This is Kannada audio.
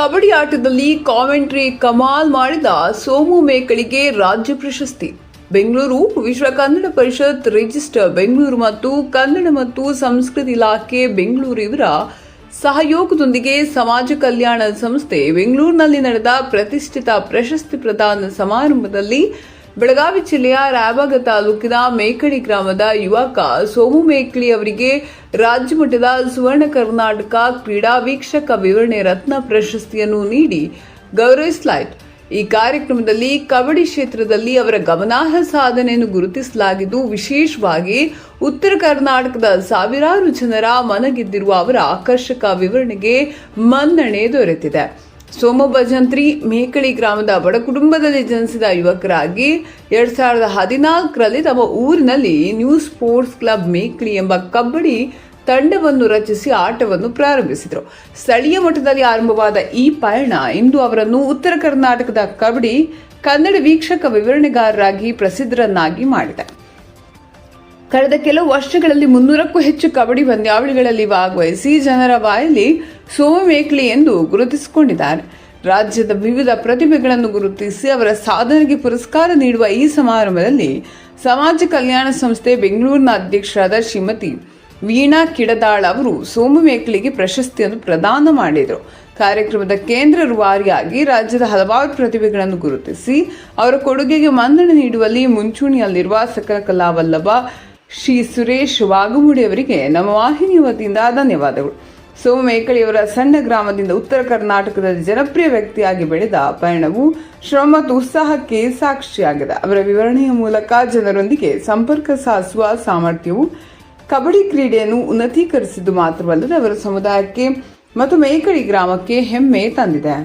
ಕಬಡ್ಡಿ ಆಟದಲ್ಲಿ ಕಾಮೆಂಟ್ರಿ ಕಮಾಲ್ ಮಾಡಿದ ಸೋಮು ಮೇಕಳಿಗೆ ರಾಜ್ಯ ಪ್ರಶಸ್ತಿ. ಬೆಂಗಳೂರು, ವಿಶ್ವ ಕನ್ನಡ ಪರಿಷತ್, ರಿಜಿಸ್ಟರ್ ಬೆಂಗಳೂರು ಮತ್ತು ಕನ್ನಡ ಮತ್ತು ಸಂಸ್ಕೃತಿ ಇಲಾಖೆ ಬೆಂಗಳೂರು ಇವರ ಸಹಯೋಗದೊಂದಿಗೆ ಸಮಾಜ ಕಲ್ಯಾಣ ಸಂಸ್ಥೆ ಬೆಂಗಳೂರಿನಲ್ಲಿ ನಡೆದ ಪ್ರತಿಷ್ಠಿತ ಪ್ರಶಸ್ತಿ ಪ್ರದಾನ ಸಮಾರಂಭದಲ್ಲಿ ಬೆಳಗಾವಿ ಜಿಲ್ಲೆಯ ರಾಯಬಾಗ ತಾಲೂಕಿನ ಮೇಕಳಿ ಗ್ರಾಮದ ಯುವಕ ಸೋಮು ಮೇಕಳಿ ಅವರಿಗೆ ರಾಜ್ಯ ಮಟ್ಟದ ಸುವರ್ಣ ಕರ್ನಾಟಕ ಕ್ರೀಡಾ ವೀಕ್ಷಕ ವಿವರಣೆ ರತ್ನ ಪ್ರಶಸ್ತಿಯನ್ನು ನೀಡಿ ಗೌರವಿಸಲಾಯಿತು. ಈ ಕಾರ್ಯಕ್ರಮದಲ್ಲಿ ಕಬಡ್ಡಿ ಕ್ಷೇತ್ರದಲ್ಲಿ ಅವರ ಗಮನಾರ್ಹ ಸಾಧನೆಯನ್ನು ಗುರುತಿಸಲಾಗಿದ್ದು, ವಿಶೇಷವಾಗಿ ಉತ್ತರ ಕರ್ನಾಟಕದ ಸಾವಿರಾರು ಜನರ ಮನಗೆದ್ದಿರುವ ಅವರ ಆಕರ್ಷಕ ವಿವರಣೆಗೆ ಮನ್ನಣೆ ದೊರೆತಿದೆ. ಸೋಮ ಭಜಂತ್ರಿ ಮೇಕಳಿ ಗ್ರಾಮದ ಬಡ ಕುಟುಂಬದಲ್ಲಿ ಜನಿಸಿದ ಯುವಕರಾಗಿ ಎರಡ್ ಸಾವಿರದ ಹದಿನಾಲ್ಕರಲ್ಲಿ ತಮ್ಮ ಊರಿನಲ್ಲಿ ನ್ಯೂ ಸ್ಪೋರ್ಟ್ಸ್ ಕ್ಲಬ್ ಮೇಕಳಿ ಎಂಬ ಕಬಡ್ಡಿ ತಂಡವನ್ನು ರಚಿಸಿ ಆಟವನ್ನು ಪ್ರಾರಂಭಿಸಿದರು. ಸ್ಥಳೀಯ ಮಟ್ಟದಲ್ಲಿ ಆರಂಭವಾದ ಈ ಪಯಣ ಇಂದು ಅವರನ್ನು ಉತ್ತರ ಕರ್ನಾಟಕದ ಕಬಡ್ಡಿ ಕನ್ನಡ ವೀಕ್ಷಕ ವಿವರಣೆಗಾರರಾಗಿ ಪ್ರಸಿದ್ಧರನ್ನಾಗಿ ಮಾಡಿದೆ. ಕಳೆದ ಕೆಲವು ವರ್ಷಗಳಲ್ಲಿ ಮುನ್ನೂರಕ್ಕೂ ಹೆಚ್ಚು ಕಬಡ್ಡಿ ಪಂದ್ಯಾವಳಿಗಳಲ್ಲಿ ಭಾಗವಹಿಸಿ ಜನರ ಬಾಯಲ್ಲಿ ಸೋಮ ಮೇಕ್ಲಿ ಎಂದು ಗುರುತಿಸಿಕೊಂಡಿದ್ದಾರೆ. ರಾಜ್ಯದ ವಿವಿಧ ಪ್ರತಿಭೆಗಳನ್ನು ಗುರುತಿಸಿ ಅವರ ಸಾಧನೆಗೆ ಪುರಸ್ಕಾರ ನೀಡುವ ಈ ಸಮಾರಂಭದಲ್ಲಿ ಸಮಾಜ ಕಲ್ಯಾಣ ಸಂಸ್ಥೆ ಬೆಂಗಳೂರಿನ ಅಧ್ಯಕ್ಷರಾದ ಶ್ರೀಮತಿ ವೀಣಾ ಕಿಡದಾಳ್ ಅವರು ಸೋಮುವೇಕ್ಲಿಗೆ ಪ್ರಶಸ್ತಿಯನ್ನು ಪ್ರದಾನ ಮಾಡಿದರು. ಕಾರ್ಯಕ್ರಮದ ಕೇಂದ್ರ ರೂವಾರಿಯಾಗಿ ರಾಜ್ಯದ ಹಲವಾರು ಪ್ರತಿಭೆಗಳನ್ನು ಗುರುತಿಸಿ ಅವರ ಕೊಡುಗೆಗೆ ಮನ್ನಣೆ ನೀಡುವಲ್ಲಿ ಮುಂಚೂಣಿಯಲ್ಲಿರುವ ಸಕಲ ಕಲಾವಲ್ಲಭ ಶ್ರೀ ಸುರೇಶ್ ವಾಗಮುಡಿ ಅವರಿಗೆ ನಮ್ಮ ವಾಹಿನಿಯ ವತಿಯಿಂದ ಧನ್ಯವಾದಗಳು. ಸೋಮ ಮೇಕಳಿಯವರ ಸಣ್ಣ ಗ್ರಾಮದಿಂದ ಉತ್ತರ ಕರ್ನಾಟಕದಲ್ಲಿ ಜನಪ್ರಿಯ ವ್ಯಕ್ತಿಯಾಗಿ ಬೆಳೆದ ಪಯಣವು ಶ್ರಮ ಮತ್ತು ಉತ್ಸಾಹಕ್ಕೆ ಸಾಕ್ಷಿಯಾಗಿದೆ. ಅವರ ವಿವರಣೆಯ ಮೂಲಕ ಜನರೊಂದಿಗೆ ಸಂಪರ್ಕ ಸಾಧಿಸುವ ಸಾಮರ್ಥ್ಯವು ಕಬಡ್ಡಿ ಕ್ರೀಡೆಯನ್ನು ಉನ್ನತೀಕರಿಸಿದ್ದು ಮಾತ್ರವಲ್ಲದೆ ಅವರ ಸಮುದಾಯಕ್ಕೆ ಮತ್ತು ಮೇಕಳಿ ಗ್ರಾಮಕ್ಕೆ ಹೆಮ್ಮೆ ತಂದಿದೆ.